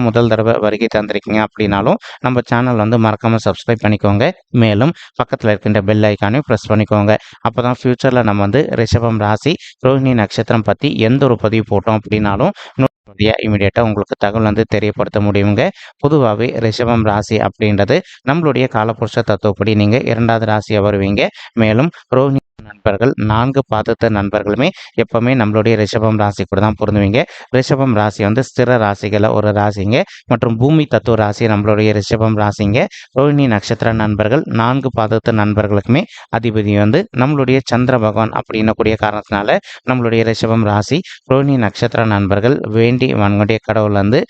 தான் முதல் தடவை வருகை தந்திருக்கீங்க அப்படின்னாலும் நம்ம சேனல் வந்து மறக்காமல் சப்ஸ்கிரைப் பண்ணிக்கோங்க. மேலும் பக்கத்தில் இருக்கின்ற பெல் ஐக்கானையும் ப்ரெஸ் பண்ணிக்கோங்க. அப்போ தான் ஃப்யூச்சரில் நம்ம வந்து ரிஷபம் ராசி ரோஹிணி நட்சத்திரம் பற்றி எந்த ஒரு பதிவு போட்டோம் அப்படின்னாலும் இமீடியட்டாக உங்களுக்கு தகவல் வந்து தெரியப்படுத்த முடியுங்க. பொதுவாகவே ரிஷபம் ராசி அப்படின்றது நம்மளுடைய காலப்புருஷ தத்துவப்படி நீங்கள் இரண்டாவது ராசியாக வருவீங்க. மேலும் ரோஹிணி நண்பர்கள் நான்கு பாதத்த நண்பர்களுமே எப்பவுமே நம்மளுடைய ரிஷபம் ராசி கூட தான் பொருந்துவீங்க. ரிஷபம் ராசி வந்து ஸ்திர ராசிகளை ஒரு ராசிங்க. மற்றும் பூமி தத்துவ ராசி நம்மளுடைய ரிஷபம் ராசிங்க. ரோஹிணி நட்சத்திர நண்பர்கள் நான்கு பாதத்த நண்பர்களுக்குமே அதிபதி வந்து நம்மளுடைய சந்திர பகவான் அப்படின்னக்கூடிய காரணத்தினால நம்மளுடைய ரிஷபம் ராசி ரோஹிணி நட்சத்திர நண்பர்கள் வேண்டி வன்கொண்டிய கடவுள் வந்து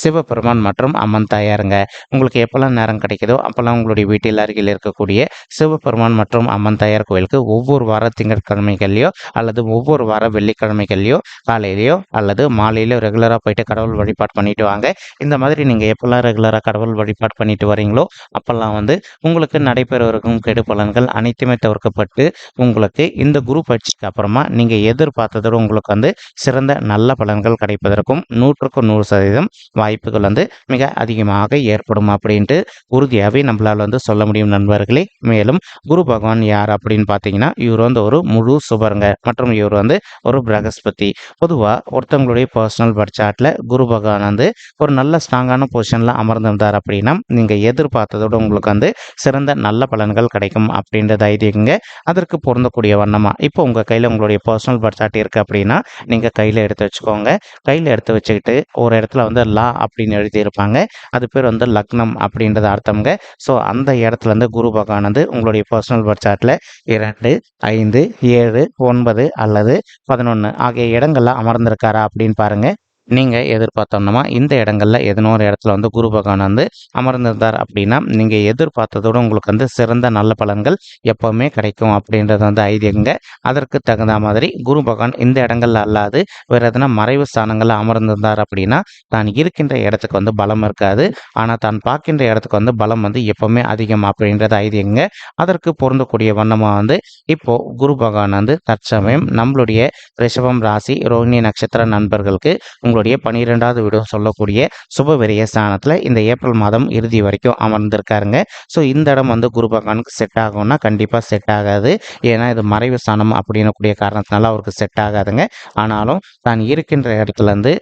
சிவபெருமான் மற்றும் அம்மன் தாயாருங்க. உங்களுக்கு எப்போல்லாம் நேரம் கிடைக்குதோ அப்போல்லாம் உங்களுடைய வீட்டில் அருகில் இருக்கக்கூடிய சிவபெருமான் மற்றும் அம்மன் தாயார் கோயிலுக்கு ஒவ்வொரு வார திங்கட்கிழமைகள்லையோ அல்லது ஒவ்வொரு வார வெள்ளிக்கிழமைகள்லையோ காலையிலையோ அல்லது மாலையிலோ ரெகுலராக போயிட்டு கடவுள் வழிபாடு பண்ணிட்டு வாங்க. இந்த மாதிரி நீங்கள் எப்போல்லாம் ரெகுலராக கடவுள் வழிபாடு பண்ணிட்டு வரீங்களோ அப்போல்லாம் வந்து உங்களுக்கு நடைபெறவிருக்கும் கெடு பலன்கள் அனைத்துமே தவிர்க்கப்பட்டு உங்களுக்கு இந்த குரு பயிற்சிக்கு அப்புறமா நீங்கள் எதிர்பார்த்ததோடு உங்களுக்கு வந்து சிறந்த நல்ல பலன்கள் கிடைப்பதற்கும் நூற்றுக்கு நூறு சதவீதம் வாய்ப்புகள் வந்து மிக அதிகமாக ஏற்படும் அப்படின்ட்டு உறுதியாகவே நம்மளால் வந்து சொல்ல முடியும் நண்பர்களே. மேலும் குரு பகவான் யார் அப்படின்னு பார்த்தீங்கன்னா இவர் வந்து ஒரு முழு சுபருங்க. மற்றும் இவர் வந்து ஒரு பிரகஸ்பதி. பொதுவாக ஒருத்தவங்களுடைய பர்சனல் பட்சாட்டில் குரு பகவான் வந்து ஒரு நல்ல ஸ்ட்ராங்கான பொசிஷனில் அமர்ந்திருந்தார் அப்படின்னா நீங்கள் எதிர்பார்த்ததோடு உங்களுக்கு வந்து சிறந்த நல்ல பலன்கள் கிடைக்கும் அப்படின்ற ஐதீகங்க அதற்கு பொருந்தக்கூடிய வண்ணமாக இப்போ உங்கள் கையில் உங்களுடைய பர்சனல் பட்சாட் இருக்குது அப்படின்னா நீங்கள் கையில் எடுத்து வச்சுக்கோங்க. கையில் எடுத்து வச்சுக்கிட்டு ஒரு இடத்துல வந்து லா அப்படின்னு எழுதியிருப்பாங்க. அது பேர் வந்து லக்னம் அப்படின்றது அர்த்தம்ங்க. ஸோ அந்த இடத்துல இருந்து குரு பகவான் வந்து உங்களுடைய பர்சனல் பர்த் சார்ட்டில் இரண்டு ஐந்து ஏழு ஒன்பது அல்லது பதினொன்று ஆகிய இடங்களில் அமர்ந்திருக்காரா அப்படின்னு பாருங்கள் நீங்கள் எதிர்பார்த்தோம்னா இந்த இடங்களில் எதனோ ஒரு இடத்துல வந்து குரு பகவான் வந்து அமர்ந்திருந்தார் அப்படின்னா நீங்கள் எதிர்பார்த்ததோடு உங்களுக்கு வந்து சிறந்த நல்ல பலன்கள் எப்போவுமே கிடைக்கும் அப்படின்றது வந்து ஐதியங்க அதற்கு தகுந்த மாதிரி குரு பகவான் இந்த இடங்கள்ல அல்லாது வேறு எதனா மறைவு ஸ்தானங்களில் அமர்ந்திருந்தார் அப்படின்னா தான் இருக்கின்ற இடத்துக்கு வந்து பலம் இருக்காது. ஆனால் தான் பார்க்கின்ற இடத்துக்கு வந்து பலம் வந்து எப்போவுமே அதிகம் அப்படின்றது ஐதியங்க அதற்கு பொருந்தக்கூடிய வண்ணமாக வந்து இப்போது குரு பகவான் வந்து தற்சமயம் நம்மளுடைய ரிஷபம் ராசி ரோஹிணி நட்சத்திர நண்பர்களுக்கு உங்களுக்கு உங்களுடைய பன்னிரெண்டாவது வீடும் சொல்லக்கூடிய சுப விரைய ஸ்தானத்தில் இந்த ஏப்ரல் மாதம் இறுதி வரைக்கும் அமர்ந்திருக்காருங்க. ஸோ இந்த இடம் வந்து குரு பகவானுக்கு செட் ஆகும்னா கண்டிப்பாக செட் ஆகாது. ஏன்னா இது மறைவு ஸ்தானம் அப்படின்னக்கூடிய காரணத்தினால அவருக்கு செட் ஆகாதுங்க. ஆனாலும் தான் இருக்கின்ற இடத்துலேருந்து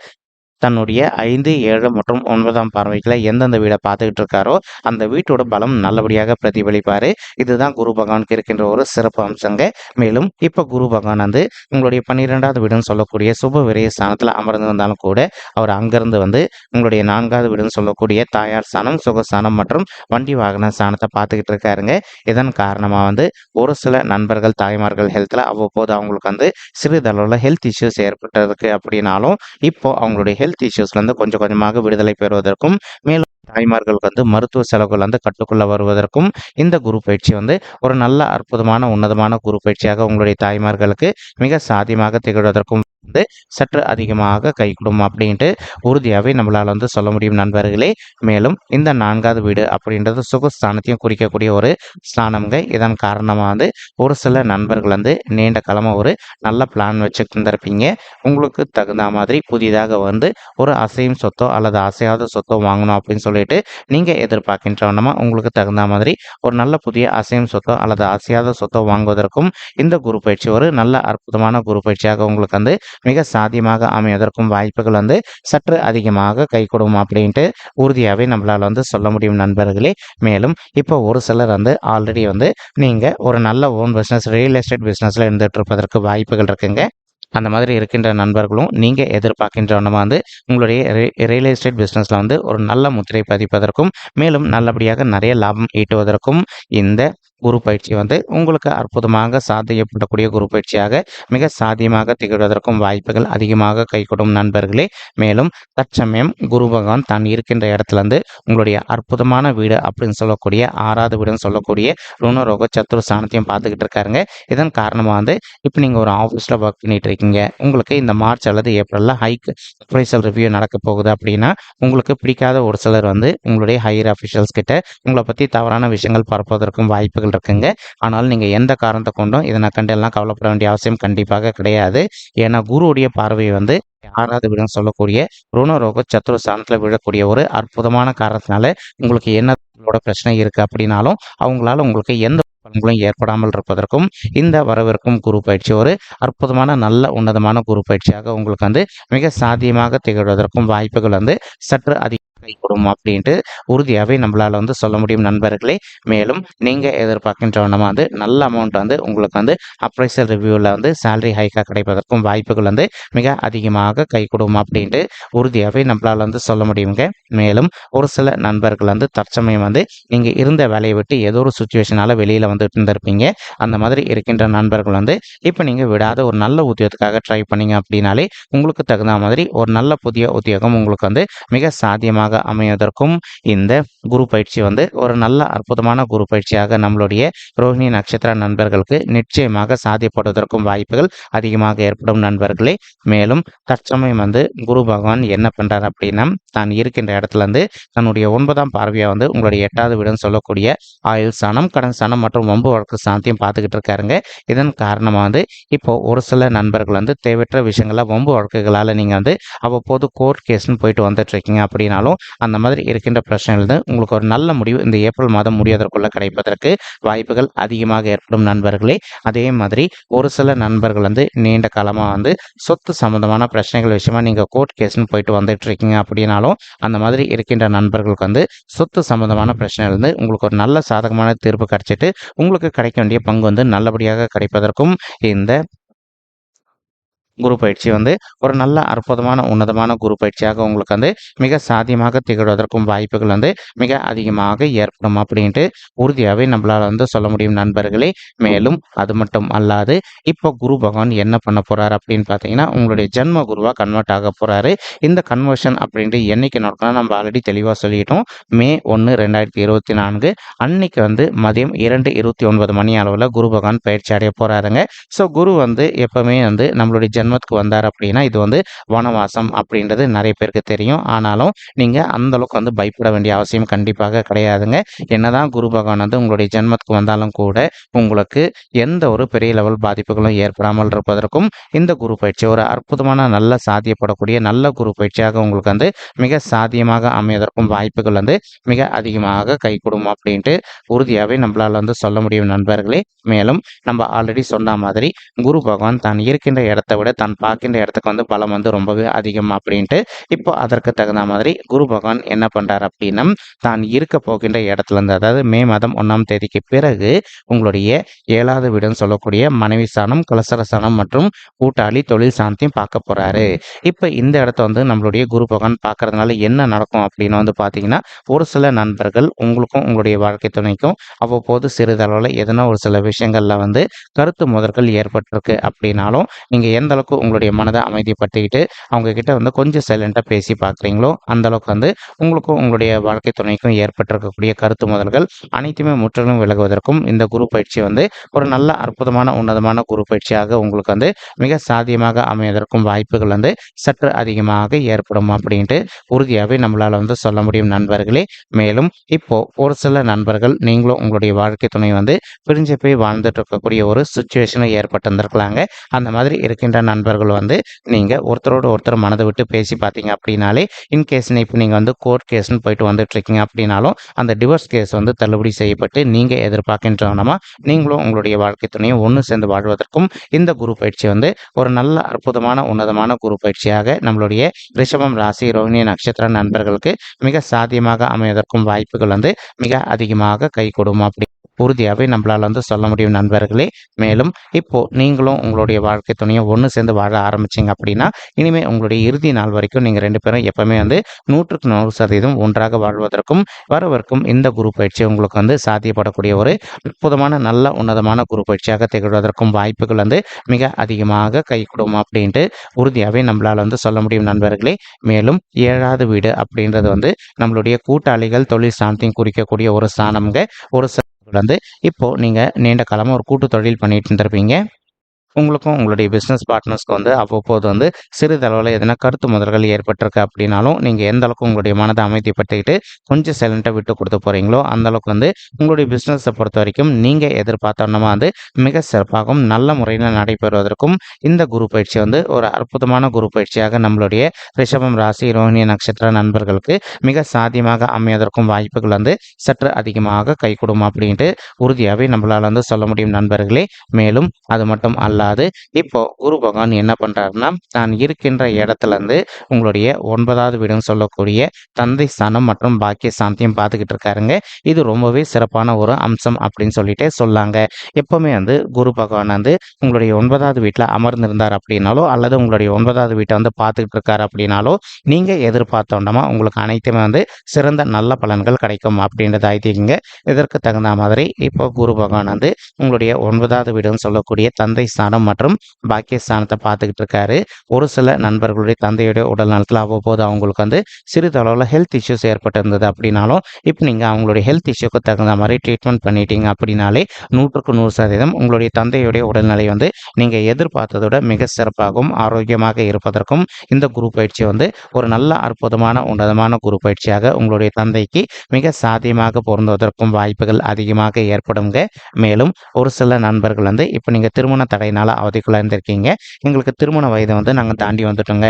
தன்னுடைய ஐந்து ஏழு மற்றும் ஒன்பதாம் பார்வைகளை எந்தெந்த வீடை பார்த்துக்கிட்டு இருக்காரோ அந்த வீட்டோட பலம் நல்லபடியாக பிரதிபலிப்பார். இதுதான் குரு பகவானுக்கு இருக்கின்ற ஒரு சிறப்பு அம்சங்க. மேலும் இப்போ குரு பகவான் வந்து உங்களுடைய பன்னிரெண்டாவது வீடுன்னு சொல்லக்கூடிய சுப விரைய ஸ்தானத்தில் அமர்ந்திருந்தாலும் கூட அவர் அங்கிருந்து வந்து உங்களுடைய நான்காவது வீடுன்னு சொல்லக்கூடிய தாயார் ஸ்தானம் சுகஸ்தானம் மற்றும் வண்டி வாகன ஸ்தானத்தை பார்த்துக்கிட்டு இருக்காருங்க. இதன் காரணமாக வந்து ஒரு சில நண்பர்கள் தாய்மார்கள் ஹெல்த்தில் அவ்வப்போது அவங்களுக்கு வந்து சிறிதளவில் ஹெல்த் இஷ்யூஸ் ஏற்பட்டிருக்கு அப்படின்னாலும் இப்போ அவங்களுடைய ஹெல்த் இஷ்யூஸ்லேருந்து கொஞ்சம் கொஞ்சமாக விடுதலை பெறுவதற்கும் மேலும் தாய்மார்களுக்கு வந்து மருத்துவ செலவுகள் வந்து கட்டுக்குள்ள வருவதற்கும் இந்த குரு பயிற்சி வந்து ஒரு நல்ல அற்புதமான உன்னதமான குரு பயிற்சியாக உங்களுடைய தாய்மார்களுக்கு மிக சாத்தியமாக திகழ்வதற்கும் வந்து சற்று அதிகமாக கைகூடும் அப்படின்ட்டு உறுதியாகவே நம்மளால் வந்து சொல்ல முடியும் நண்பர்களே. மேலும் இந்த நான்காவது வீடு அப்படின்றது சுகஸ்தானத்தையும் குறிக்கக்கூடிய ஒரு ஸ்தானம்ங்க. இதன் காரணமாக வந்து ஒரு சில நண்பர்கள் வந்து நீண்ட காலமாக ஒரு நல்ல பிளான் வச்சு தந்திருப்பீங்க உங்களுக்கு தகுந்த மாதிரி புதிதாக வந்து ஒரு அசையும் சொத்தோ அல்லது அசையாத சொத்தோ வாங்கணும் அப்படின்னு சொல்லிட்டு நீங்கள் எதிர்பார்க்கின்றவனமா உங்களுக்கு தகுந்த மாதிரி ஒரு நல்ல புதிய அசையும் சொத்தோ அல்லது அசையாத சொத்தோ வாங்குவதற்கும் இந்த குரு பயிற்சி ஒரு நல்ல அற்புதமான குரு பயிற்சியாக உங்களுக்கு வந்து மிக சாத்தியமாக அமைவதற்கும் வாய்ப்புகள் வந்து சற்று அதிகமாக கை கொடுக்கும் அப்படின்ட்டு உறுதியாகவே நம்மளால் வந்து சொல்ல முடியும் நண்பர்களே. மேலும் இப்போ ஒரு சிலர் வந்து ஆல்ரெடி வந்து நீங்கள் ஒரு நல்ல ஓன் பிஸ்னஸ் ரியல் எஸ்டேட் பிஸ்னஸில் இருந்துகிட்டு இருப்பதற்கு வாய்ப்புகள் இருக்குங்க. அந்த மாதிரி இருக்கின்ற நண்பர்களும் நீங்கள் எதிர்பார்க்கின்றவனமாக வந்து உங்களுடைய ரியல் எஸ்டேட் பிஸ்னஸில் வந்து ஒரு நல்ல முத்திரை பதிப்பதற்கும் மேலும் நல்லபடியாக நிறைய லாபம் ஈட்டுவதற்கும் இந்த குரு பயிற்சி வந்து உங்களுக்கு அற்புதமாக சாத்தியப்படக்கூடிய குரு பயிற்சியாக மிக சாத்தியமாக திகழ்வதற்கும் வாய்ப்புகள் அதிகமாக கைகூடும் நண்பர்களே. மேலும் தற்சமயம் குரு பகவான் தான் இருக்கின்ற இடத்துல இருந்து உங்களுடைய அற்புதமான வீடு அப்படின்னு சொல்லக்கூடிய ஆறாவது வீடுன்னு சொல்லக்கூடிய ருணரோக சத்துரு ஸ்தானத்தையும் பார்த்துக்கிட்டு இருக்காருங்க. இதன் காரணமாக வந்து இப்போ நீங்கள் ஒரு ஆஃபீஸில் ஒர்க் பண்ணிட்டு இருக்கீங்க. உங்களுக்கு இந்த மார்ச் அல்லது ஏப்ரலில் ஹைக் அப்ரைசல் ரிவ்யூ நடக்க போகுது அப்படின்னா உங்களுக்கு பிடிக்காத ஒரு சிலர் வந்து உங்களுடைய ஹையர் அஃபிஷியல்ஸ் கிட்ட உங்களை பற்றி தவறான விஷயங்கள் பரப்புவதற்கும் வாய்ப்புகள் இருக்குங்க. ஆனால் நீங்கள் எந்த காரணத்தை கொண்டும் இதனை கண்டெல்லாம் கவலைப்பட வேண்டிய அவசியம் கண்டிப்பாக கிடையாது. ஏன்னா குருவுடைய பார்வை வந்து ஆறாவது வீடுன்னு சொல்லக்கூடிய ருணரோக சத்துரு ஸ்தானத்தில் விழக்கூடிய ஒரு அற்புதமான காரணத்தினால உங்களுக்கு என்ன பிரச்சனை இருக்குது அப்படின்னாலும் அவங்களால உங்களுக்கு எந்த பண்புகளும் ஏற்படாமல் இருப்பதற்கும் இந்த வரவிருக்கும் குரு பயிற்சி ஒரு அற்புதமான நல்ல உன்னதமான குரு பயிற்சியாக உங்களுக்கு வந்து மிக சாத்தியமாக திகழ்வதற்கும் வாய்ப்புகள் வந்து சற்று அதிக கைகூடும் அப்படின்ட்டு உறுதியாகவே நம்மளால் வந்து சொல்ல முடியும் நண்பர்களே. மேலும் நீங்கள் எதிர்பார்க்கின்ற வண்ணமாக வந்து நல்ல அமௌண்ட் வந்து உங்களுக்கு வந்து அப்ரைசல் ரிவ்யூவில் வந்து சேலரி ஹைக்காக கிடைப்பதற்கும் வாய்ப்புகள் வந்து மிக அதிகமாக கைகூடும் அப்படின்ட்டு உறுதியாகவே நம்மளால் வந்து சொல்ல முடியுங்க. மேலும் ஒரு சில நண்பர்கள் வந்து தற்சமயம் வந்து நீங்கள் இருந்த வேலையை விட்டு ஏதோ ஒரு சுச்சுவேஷனால் வெளியில் வந்துட்டு இருந்திருப்பீங்க. அந்த மாதிரி இருக்கின்ற நண்பர்கள் வந்து இப்போ நீங்கள் விடாத ஒரு நல்ல உத்தியோகத்துக்காக ட்ரை பண்ணீங்க அப்படின்னாலே உங்களுக்கு தகுந்த மாதிரி ஒரு நல்ல புதிய உத்தியோகம் உங்களுக்கு வந்து மிக சாத்தியமாக அமைவதற்கும் இந்த குரு பயிற்சி வந்து ஒரு நல்ல அற்புதமான குரு பயிற்சியாக நம்மளுடைய ரோஹிணி நட்சத்திர நண்பர்களுக்கு நிச்சயமாக சாதிப்படுவதற்கும் வாய்ப்புகள் அதிகமாக ஏற்படும் நண்பர்களே. மேலும் தற்சமயம் வந்து குரு பகவான் என்ன பண்றார் அப்படின்னா தான் இருக்கின்ற இடத்துல இருந்து தன்னுடைய ஒன்பதாம் பார்வையாக வந்து உங்களுடைய எட்டாவது வீடுன்னு சொல்லக்கூடிய ஆயுள் சாணம் கடன் சாணம் மற்றும் வம்பு வழக்கு சாந்தியும் பார்த்துக்கிட்டு இருக்காருங்க. இதன் காரணமாக வந்து இப்போ ஒரு சில நண்பர்கள் வந்து தேவையற்ற விஷயங்களை வம்பு வழக்குகளால் நீங்கள் வந்து அவ்வப்போது கோர்ட் கேஸ்னு போயிட்டு வந்துட்டு இருக்கீங்க அப்படின்னாலும் அந்த மாதிரி இருக்கின்ற பிரச்சனைகள் உங்களுக்கு ஒரு நல்ல முடிவு இந்த ஏப்ரல் மாதம் முடிவதற்குள்ள கிடைப்பதற்கு வாய்ப்புகள் அதிகமாக ஏற்படும் நண்பர்களே. அதே மாதிரி ஒரு சில நண்பர்கள் வந்து நீண்ட காலமாக வந்து சொத்து சம்மந்தமான பிரச்சனைகள் விஷயமா நீங்கள் கோர்ட் கேஸ்னு போயிட்டு வந்துட்டு இருக்கீங்க அப்படின்னாலும் அந்த மாதிரி இருக்கின்ற நண்பர்களுக்கு வந்து சொத்து சம்மந்தமான பிரச்சனைகள் வந்து உங்களுக்கு ஒரு நல்ல சாதகமான தீர்ப்பு கிடைச்சிட்டு உங்களுக்கு கிடைக்க வேண்டிய பங்கு வந்து நல்லபடியாக கிடைப்பதற்கும் இந்த குரு பயிற்சி வந்து ஒரு நல்ல அற்புதமான உன்னதமான குரு பயிற்சியாக உங்களுக்கு வந்து மிக சாத்தியமாக திகழ்வதற்கும் வாய்ப்புகள் வந்து மிக அதிகமாக ஏற்படும் அப்படின்ட்டு உறுதியாகவே நம்மளால் வந்து சொல்ல முடியும் நண்பர்களே. மேலும் அது மட்டும் அல்லாது இப்போ குரு பகவான் என்ன பண்ண போகிறார் அப்படின்னு பார்த்தீங்கன்னா உங்களுடைய ஜென்ம குருவாக கன்வெர்ட் ஆக போகிறாரு இந்த கன்வர்ஷன் அப்படின்ட்டு என்னைக்கு நடக்கணும் நம்ம ஆல்ரெடி தெளிவாக சொல்லிட்டோம். மே ஒன்று ரெண்டாயிரத்தி இருபத்தி நான்கு. அன்னைக்கு வந்து மதியம் இரண்டு இருபத்தி ஒன்பது மணி அளவில் குரு பகவான் பயிற்சி அடைய போகிறாருங்க ஸோ குரு வந்து எப்பவுமே வந்து நம்மளுடைய ஜென்ம ஜென்மத்துக்கு வந்தார் அப்படின்னா இது வந்து வனவாசம் அப்படின்றது நிறைய பேருக்கு தெரியும். ஆனாலும் நீங்கள் அந்தளவுக்கு வந்து பயப்பட வேண்டிய அவசியம் கண்டிப்பாக கிடையாதுங்க. என்னதான் குரு பகவான் வந்து உங்களுடைய ஜென்மத்துக்கு வந்தாலும் கூட உங்களுக்கு எந்த ஒரு பெரிய லெவல் பாதிப்புகளும் ஏற்படாமல் இருப்பதற்கும் இந்த குரு பயிற்சி ஒரு அற்புதமான நல்ல சாத்தியப்படக்கூடிய நல்ல குரு பயிற்சியாக உங்களுக்கு வந்து மிக சாத்தியமாக அமைவதற்கும் வாய்ப்புகள் வந்து மிக அதிகமாக கை கொடுக்கும் அப்படின்ட்டு உறுதியாகவே நம்மளால் வந்து சொல்ல முடியும் நண்பர்களே. மேலும் நம்ம ஆல்ரெடி சொன்ன மாதிரி குரு பகவான் தான் இருக்கின்ற இடத்தை விட தான் பார்க்கின்ற இடத்துக்கு வந்து பலம் வந்து ரொம்பவே அதிகம் அப்படின்ட்டு இப்போ அதற்கு தகுந்த மாதிரி குரு பகவான் என்ன பண்ணுறார் அப்படின்னா தான் இருக்க போகின்ற இடத்துலேருந்து அதாவது மே மாதம் ஒன்றாம் தேதிக்கு பிறகு உங்களுடைய ஏழாவது வீடுன்னு சொல்லக்கூடிய மனைவி சாணம் கலசர சாணம் மற்றும் கூட்டாளி தொழில் சாந்தியும் பார்க்க போகிறாரு இப்போ இந்த இடத்த வந்து நம்மளுடைய குரு பகவான் பார்க்கறதுனால என்ன நடக்கும் அப்படின்னு வந்து பார்த்தீங்கன்னா ஒரு சில நண்பர்கள் உங்களுக்கும் உங்களுடைய வாழ்க்கை துணைக்கும் அவ்வப்போது சிறிதளவில் எதனா ஒரு சில விஷயங்களில் வந்து கருத்து முதற்கள் ஏற்பட்டிருக்கு அப்படின்னாலும் நீங்கள் எந்த அளவுக்கு உங்களுடைய மனதை அமைதிப்படுத்திக்கிட்டு அவங்க கிட்ட வந்து கொஞ்சம் சைலண்டாக பேசி பார்க்குறீங்களோ அந்த அளவுக்கு வந்து உங்களுக்கும் உங்களுடைய வாழ்க்கை துணைக்கும் ஏற்பட்டிருக்கக்கூடிய கருத்து முதல்கள் அனைத்துமே முற்றிலும் விலகுவதற்கும் இந்த குரு பயிற்சி வந்து ஒரு நல்ல அற்புதமான உன்னதமான குரு பயிற்சியாக உங்களுக்கு வந்து மிக சாத்தியமாக அமைவதற்கும் வாய்ப்புகள் வந்து சற்று அதிகமாக ஏற்படும் அப்படின்ட்டு உறுதியாகவே நம்மளால் வந்து சொல்ல முடியும் நண்பர்களே. மேலும் இப்போ ஒரு சில நண்பர்கள் நீங்களும் உங்களுடைய வாழ்க்கை துணை வந்து பிரிஞ்சு போய் வாழ்ந்துட்டு இருக்கக்கூடிய ஒரு சுச்சுவேஷனை ஏற்பட்டு அந்த மாதிரி இருக்கின்ற நண்பர்கள் நண்பர்கள் வந்து நீங்கள் ஒருத்தரோட ஒருத்தர் மனதை விட்டு பேசி பார்த்தீங்க அப்படின்னாலே இன்கேஸ் இப்போ நீங்கள் வந்து கோர்ட் கேஸ்னு போயிட்டு வந்துட்டு இருக்கீங்க அப்படின்னாலும் அந்த டிவோர்ஸ் கேஸ் வந்து தள்ளுபடி செய்யப்பட்டு நீங்கள் எதிர்பார்க்கின்றவனமா நீங்களும் உங்களுடைய வாழ்க்கை துணையும் ஒன்று சேர்ந்து வாழ்வதற்கும் இந்த குரு பயிற்சி வந்து ஒரு நல்ல அற்புதமான உன்னதமான குரு பயிற்சியாக நம்மளுடைய ரிஷபம் ராசி ரோஹிணி நட்சத்திர நண்பர்களுக்கு மிக சாத்தியமாக அமைவதற்கும் வாய்ப்புகள் வந்து மிக அதிகமாக கை கொடுமா அப்படி உறுதியாகவே நம்மளால் வந்து சொல்ல முடியும் நண்பர்களே. மேலும் இப்போது நீங்களும் உங்களுடைய வாழ்க்கை துணையை ஒன்று சேர்ந்து வாழ ஆரம்பிச்சிங்க அப்படின்னா இனிமேல் உங்களுடைய இறுதி நாள் வரைக்கும் நீங்கள் ரெண்டு பேரும் எப்போவுமே வந்து நூற்றுக்கு நூறு சதவீதம் ஒன்றாக வாழ்வதற்கும் வரவிருக்கும் இந்த குரு பயிற்சி உங்களுக்கு வந்து சாத்தியப்படக்கூடிய ஒரு அற்புதமான நல்ல உன்னதமான குரு பயிற்சியாக திகழ்வதற்கும் வாய்ப்புகள் வந்து மிக அதிகமாக கை கொடுக்கும் அப்படின்ட்டு உறுதியாகவே நம்மளால் வந்து சொல்ல முடியும் நண்பர்களே. மேலும் ஏழாவது வீடு அப்படின்றது வந்து நம்மளுடைய கூட்டாளிகள் தொழில் சாந்தியும் குறிக்கக்கூடிய ஒரு ஸ்தானம்ங்க. ஒரு வந்து இப்போது நீங்கள் நீண்ட காலமாக ஒரு கூட்டு தொழில் பண்ணிகிட்டு இருந்திருப்பீங்க. உங்களுக்கும் உங்களுடைய பிஸ்னஸ் பார்ட்னர்ஸ்க்கு வந்து அவ்வப்போது வந்து சிறிதளவில் எதனா கருத்து முதல்கள் ஏற்பட்டிருக்கு அப்படின்னாலும் நீங்கள் எந்த அளவுக்கு உங்களுடைய மனதை அமைதிப்படுத்திக்கிட்டு கொஞ்சம் சைலண்ட்டாக விட்டு கொடுத்து போகிறீங்களோ அந்தளவுக்கு வந்து உங்களுடைய பிஸ்னஸை பொறுத்த வரைக்கும் நீங்கள் எதிர்பார்த்தோன்னா வந்து மிக சிறப்பாகவும் நல்ல முறையில் நடைபெறுவதற்கும் இந்த குரு பயிற்சி வந்து ஒரு அற்புதமான குரு பயிற்சியாக நம்மளுடைய ரிஷபம் ராசி ரோஹிணி நட்சத்திர நண்பர்களுக்கு மிக சாத்தியமாக அமைவதற்கும் வாய்ப்புகள் வந்து சற்று அதிகமாக கைகூடும் அப்படின்ட்டு உறுதியாகவே நம்மளால் வந்து சொல்ல முடியும் நண்பர்களே. மேலும் அது மட்டும் அல்ல அல்லாது இப்போ குரு பகவான் என்ன பண்றாருன்னா நான் இருக்கின்ற இடத்துல இருந்து உங்களுடைய ஒன்பதாவது வீடுன்னு சொல்லக்கூடிய தந்தை ஸ்தானம் மற்றும் பாக்கிய சாந்தியம் பார்த்துக்கிட்டு இருக்காருங்க. இது ரொம்பவே சிறப்பான ஒரு அம்சம் அப்படின்னு சொல்லிட்டு சொல்லாங்க. எப்பவுமே வந்து குரு பகவான் வந்து உங்களுடைய ஒன்பதாவது வீட்டில் அமர்ந்திருந்தார் அப்படின்னாலோ அல்லது உங்களுடைய ஒன்பதாவது வீட்டை வந்து பார்த்துக்கிட்டு இருக்காரு அப்படின்னாலோ நீங்க எதிர்பார்த்தோண்டமா உங்களுக்கு அனைத்துமே வந்து சிறந்த நல்ல பலன்கள் கிடைக்கும் அப்படின்றத ஆயிட்டீங்க இதற்கு தகுந்த மாதிரி இப்போ குரு பகவான் வந்து உங்களுடைய ஒன்பதாவது வீடுன்னு சொல்லக்கூடிய தந்தை ஸ்தானம் மற்றும் பாக்கியஸ்தானத்தை பார்த்துக்கிட்டு இருக்காரு. ஒரு சில நண்பர்களுடைய தந்தையுடைய உடல் நலத்தில் அவ்வப்போது அவங்களுக்கு வந்து சிறிதளவில் ஹெல்த் இஷ்யூஸ் ஏற்பட்டிருந்தது அப்படின்னாலும் இப்போ நீங்கள் அவங்களுடைய ஹெல்த் இஷ்யூக்கு தகுந்த மாதிரி ட்ரீட்மெண்ட் பண்ணிட்டீங்க அப்படின்னாலே நூற்றுக்கு நூறு சதவீதம் உங்களுடைய தந்தையுடைய உடல்நிலை வந்து நீங்கள் எதிர்பார்த்ததோட மிக சிறப்பாகவும் ஆரோக்கியமாக இருப்பதற்கும் இந்த குரு பயிற்சி வந்து ஒரு நல்ல அற்புதமான உன்னதமான குரு பயிற்சியாக உங்களுடைய தந்தைக்கு மிக சாத்தியமாக பொருந்துவதற்கும் வாய்ப்புகள் அதிகமாக ஏற்படுங்க. மேலும் ஒரு சில நண்பர்கள் வந்து இப்போ நீங்கள் திருமண நாள் அவதிக்குள்ளே இருந்திருக்கீங்க. எங்களுக்கு திருமண வயதை வந்து நாங்கள் தாண்டி வந்துட்டோங்க.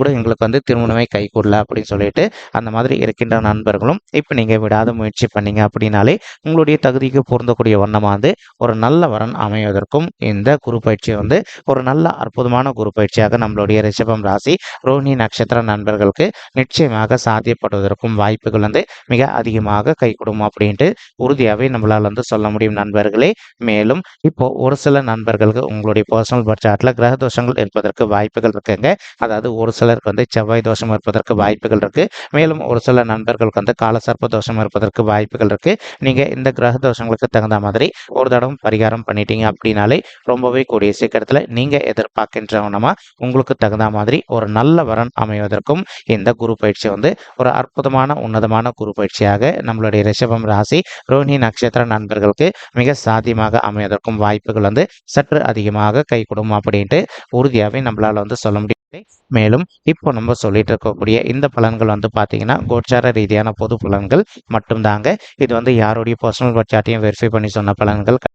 கூட எங்களுக்கு வந்து திருமணமே கை கூடல அப்படின்னு சொல்லிட்டு அந்த மாதிரி இருக்கின்ற நண்பர்களும் இப்போ நீங்கள் விடாத முயற்சி பண்ணீங்க அப்படின்னாலே உங்களுடைய தகுதிக்கு பொருந்தக்கூடிய வண்ணமாக வந்து ஒரு நல்ல வரன் அமைவதற்கும் இந்த குரு பயிற்சி வந்து ஒரு நல்ல அற்புதமான குரு பயிற்சியாக நம்மளுடைய ரிஷபம் ராசி ரோஹிணி நட்சத்திர நண்பர்களுக்கு நிச்சயமாக சாத்தியப்படுவதற்கும் வாய்ப்புகள் வந்து மிக அதிகமாக கை கொடுக்கும் அப்படின்ட்டு உறுதியாகவே நம்மளால் வந்து சொல்ல முடியும் நண்பர்களே. மேலும் இப்போ ஒரு சில நண்பர்களுக்கு உங்களுடைய பர்சனல் பட்ஜெட்டில் கிரக தோஷங்கள் இருப்பதற்கு வாய்ப்புகள் இருக்குங்க. அதாவது ஒரு சிலருக்கு வந்து செவ்வாய் தோஷம் இருப்பதற்கு வாய்ப்புகள் இருக்கு. மேலும் ஒரு சில நண்பர்களுக்கு வந்து காலசர்ப்ப தோஷம் இருப்பதற்கு வாய்ப்புகள் இருக்கு. நீங்க இந்த கிரக தோஷங்களுக்கு தகுந்த மாதிரி ஒரு தடவை பரிகாரம் பண்ணிட்டீங்க அப்படின்னாலே ரொம்பவே கூடிய சீக்கிரத்தில் நீங்க எதிர்பார்க்கின்றவனமா உங்களுக்கு தகுந்த மாதிரி ஒரு நல்ல வரன் அமைவதற்கும் இந்த குரு பயிற்சி வந்து ஒரு அற்புதமான உன்னதமான குரு பயிற்சியாக நம்மளுடைய ரிஷபம் ராசி ரோஹிணி நட்சத்திர நண்பர்களுக்கு மிக சாத்தியமாக அமைவதற்கும் வாய்ப்புகள் வந்து சற்று அதிகமாக கை கொடுக்கும் அப்படின்ட்டு உறுதியாகவே நம்மளால் வந்து சொல்ல முடியும் மேலும் இப்போ நம்ம சொல்லிட்டு இருக்கக்கூடிய இந்த பலன்கள் வந்து பார்த்தீங்கன்னா கோச்சார ரீதியான பொது பலன்கள் மட்டும்தாங்க. இது வந்து யாருடைய பர்சனல் பட்ஜெட்டையும் வெரிஃபை பண்ணி சொன்ன பலன்கள்